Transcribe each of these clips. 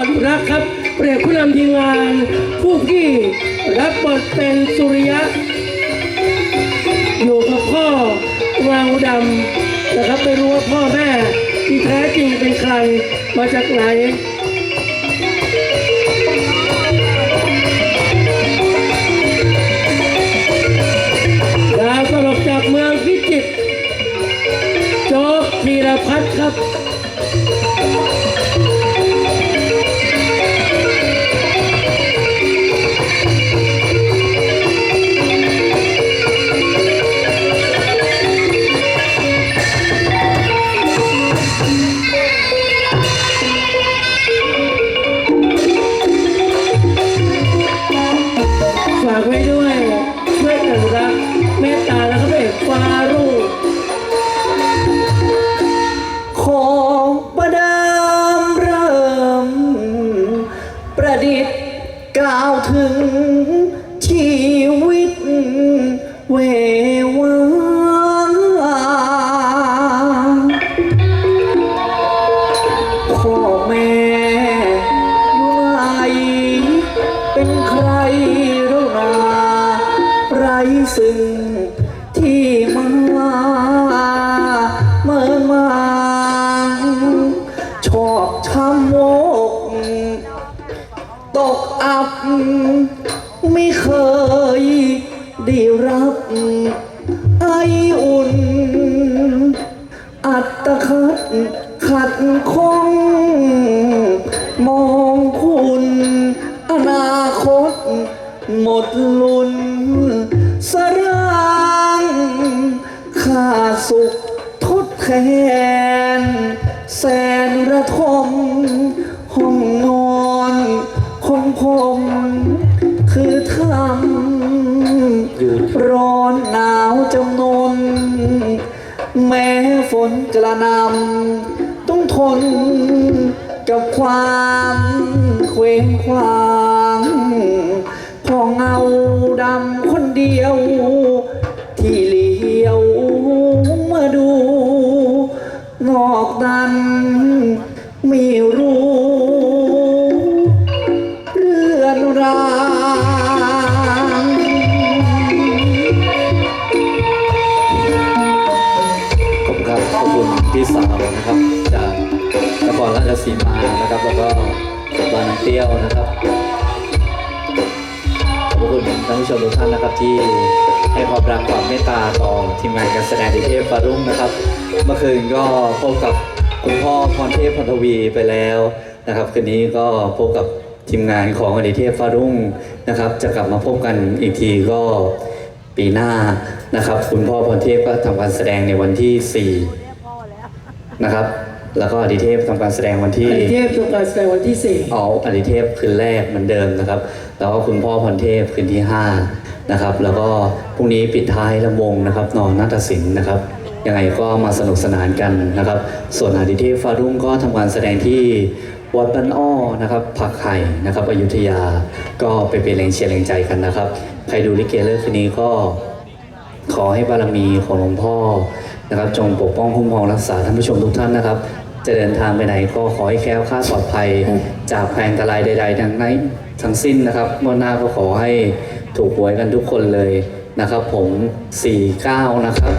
รักครับเปรียบผู้นำทีมงาน ผู้ที่รับบทเป็นสุริยะอยู่กับพ่อเงดำนะครับไม่รู้ว่าพ่อแม่ที่แท้จริงเป็นใครมาจากไหน ดาวตลกจากเมืองพิจิตรโจ๊กธีรพัฒน์ครับ รับ ไออุ่น อัตคัดขัดคง มองคุณ อนาคต หมดลุน สร้างข้าสุขทดแทน แสนระทมห้องนอนของผม ยืนร้อนหนาวจำนน แม้ฝนกระหนำต้องทนกับความเคว้งคว้างพอเงาดำคนเดียว พี่สาวนะครับ จากนครราชสีมานะครับ แล้วก็บางน้ำเปรี้ยวนะครับขอบคุณท่านผู้ชมทุกท่านนะครับที่ให้ความรักความเมตตาต่อทีมงานการแสดงดิเทพฟารุ่งนะครับ เมื่อคืนก็พบกับคุณพ่อพรเทพพรทวีไปแล้วนะครับคืนนี้ก็พบกับทีมงานของอดิเทพฟารุ่งนะครับ จะกลับมาพบกันอีกทีก็ปีหน้านะครับ คุณพ่อพรเทพก็ทำการแสดงในวันที่ 4 นะครับ แล้วก็อดิเทพทำการแสดงวันที่ อดิเทพทำการแสดงวันที่สี่เอาอดิเทพคืนแรกเหมือนเดิมนะครับ แล้วก็คุณพ่อพรเทพคืนที่ 5 นะครับ แล้วก็พรุ่งนี้ปิดท้ายลำวงนะครับนอนนาฏศิลป์นะครับยังไงก็มาสนุกสนานกันนะครับ ส่วนอดิเทพฟารุ่งก็ทำการแสดงที่วัดบ้านอ้อนะครับผักไห่นะครับอยุธยาก็ไปเป็นแรงเชียร์แรงใจกันนะครับ ใครดูลิเกเลิกคืนนี้ก็ขอให้บารมีของหลวงพ่อ นะครับ จงปกป้องคุ้มครองรักษาท่านผู้ชมทุกท่านนะครับ จะเดินทางไปไหนก็ขอให้แคล้วคลาดปลอดภัย จากภัยอันตรายใด ๆ ทั้งนั้นทั้งสิ้นนะครับงวดหน้าก็ขอให้ถูกหวยกันทุกคนเลยนะครับผม 49 นะครับ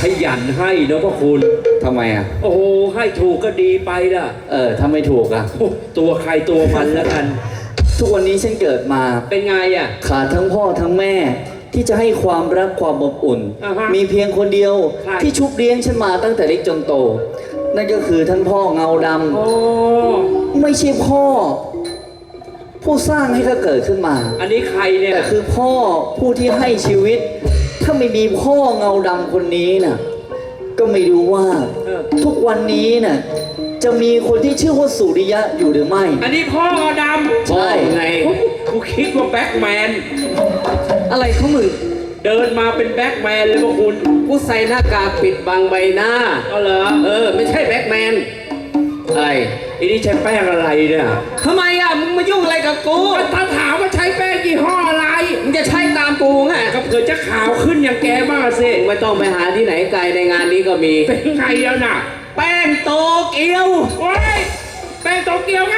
ขยันให้นะพ่อคุณ ทำไมอะ โอ้โห ให้ถูกก็ดีไปล่ะเออถ้าไม่ถูกอะ โอ้ตัวใครตัวมันแล้วกัน ทุกวันนี้ฉันเกิดมาเป็นไงอะ ขาดทั้งพ่อทั้งแม่ ที่จะให้ความรักความอบอุ่น อ่าฮะมีเพียงคนเดียวใคร ที่ชุบเลี้ยงฉันมาตั้งแต่เล็กจนโต นั่นก็คือท่านพ่อเงาดำ โอ้ ไม่ใช่พ่อ ผู้สร้างให้เขาเกิดขึ้นมา อันนี้ใครเนี่ย แต่คือพ่อผู้ที่ให้ชีวิต ถ้าไม่มีพ่อเงาดำคนนี้น่ะ ก็ไม่รู้ว่าเออ ทุกวันนี้น่ะ จะมีคนที่ชื่อว่าสุริยะอยู่หรือไม่ อันนี้พ่อดำ ใช่ ไง กูคิดว่าแบ็คแมน อะไรเขามึงเดินมาเป็นแบ็คแมนเลยพ่อคุณกูใส่หน้ากากปิดบังใบหน้าเอาเหรอเออ ไม่ใช่แบ็คแมนอะไรอันนี้ใช้แป้งอะไรเนี่ยทำไมอะ มึงมายุ่งอะไรกับกูก็ถ้าถามว่าใช้แป้งยี่ห้ออะไร มึงจะใช้ตามกูไงก็เผื่อจะขาวขึ้นอย่างแกบ้างอะสิไม่ต้องไปหาที่ไหนไกลในงานนี้ก็มี เป็นไงแล้วน่ะ แป้งโตเกียวโอ้ย แป้งโตเกียวไง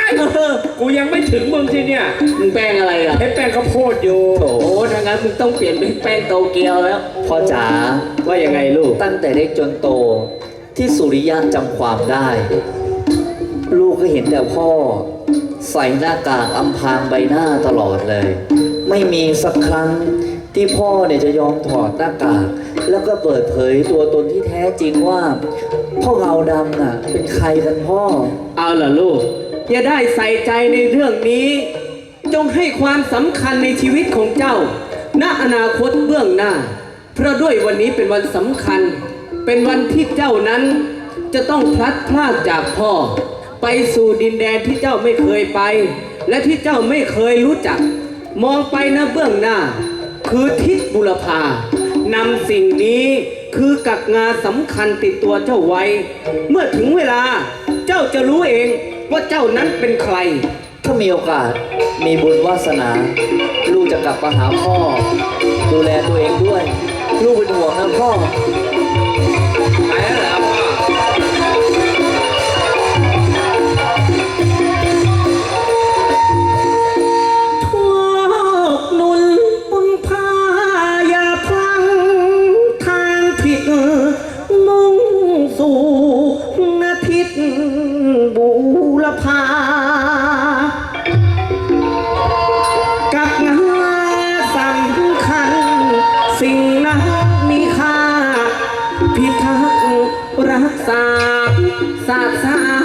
กูยังไม่ถึงมึงที่เนี่ยมึงแป้งอะไรอะใช้แป้งข้าวโพดอยู่โอ้โหถ้างั้นมึงต้องเปลี่ยนเป็นแป้งโตเกียวแล้ว พ่อจ๋าว่ายังไงลูก ตั้งแต่เล็กจนโตที่สุริยะจำความได้ ลูกก็เห็นแต่พ่อ ใส่หน้ากากอำพรางใบหน้าตลอดเลย ไม่มีสักครั้งที่พ่อเนี่ยจะยอมถอดหน้ากาก แล้วก็เปิดเผยตัวตนที่แท้จริงว่า พ่อเงาดำน่ะ เป็นใครกันพ่อ เอาล่ะลูก อย่าได้ใส่ใจในเรื่องนี้ จงให้ความสำคัญในชีวิตของเจ้า ณ อนาคตเบื้องหน้า เพราะด้วยวันนี้เป็นวันสำคัญ เป็นวันที่เจ้านั้น จะต้องพลัดพรากจากพ่อ ไปสู่ดินแดนที่เจ้าไม่เคยไป และที่เจ้าไม่เคยรู้จัก มองไปนะเบื้องหน้า คือทิศบุรพานำสิ่งนี้คือกักงาสำคัญติดตัวเจ้าไว้ เมื่อถึงเวลาเจ้าจะรู้เอง ว่าเจ้านั้นเป็นใคร ถ้ามีโอกาสมีบุญวาสนา ลูกจะกลับมาหาพ่อ ดูแลตัวเองด้วย ลูกเป็นห่วงนะพ่อ สิ่งนั้นมีค่า พิทักษ์รักษาศาสนา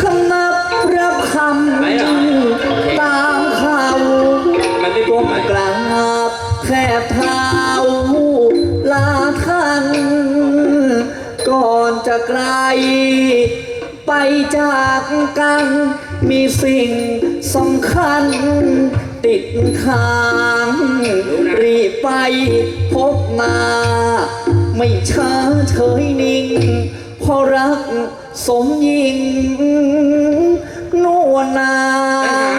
คำนับรับคำตามข่าวมันไม่ตัวใหม่กราบแทบเท้าลาท่านก่อนจะไกล ไปจากกันมีสิ่งสำคัญ ติดค้าง รีบไปพบมา ไม่ช้าเฉยนิ่งเพราะรักสมยิงนวลนา